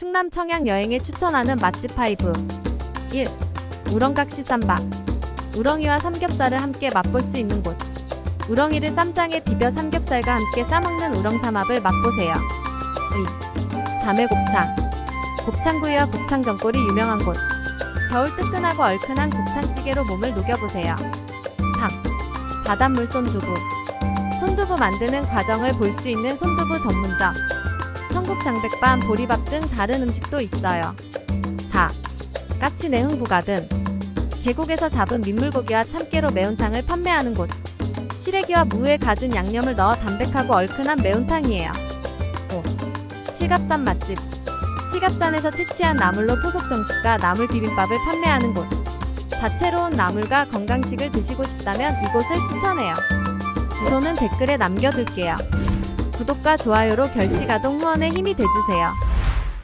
충남 청양 여행에 추천하는 맛집 파이브. 1. 우렁각 시 쌈밥 우렁이와 삼겹살을 함께 맛볼 수 있는 곳. 우렁이를 쌈장에 비벼 삼겹살과 함께 싸먹는 우렁삼합을 맛보세요. 2. 자매곱창. 곱창구이와 곱창전골이 유명한 곳. 겨울 뜨끈하고 얼큰한 곱창찌개로 몸을 녹여보세요. 3. 바닷물 손두부. 손두부 만드는 과정을 볼 수 있는 손두부 전문점 청국 장백반, 보리밥 등 다른 음식도 있어요. 4. 까치 내 흥부가든 계곡에서 잡은 민물고기와 참깨로 매운탕을 판매하는 곳. 시래기와 무에 갖은 양념을 넣어 담백하고 얼큰한 매운탕이에요. 5. 칠갑산 맛집 칠갑산에서 채취한 나물로 토속 정식과 나물 비빔밥을 판매하는 곳. 다채로운 나물과 건강식을 드시고 싶다면 이곳을 추천해요. 주소는 댓글에 남겨둘게요. 구독과 좋아요로 결시가동 후원에 힘이 돼주세요.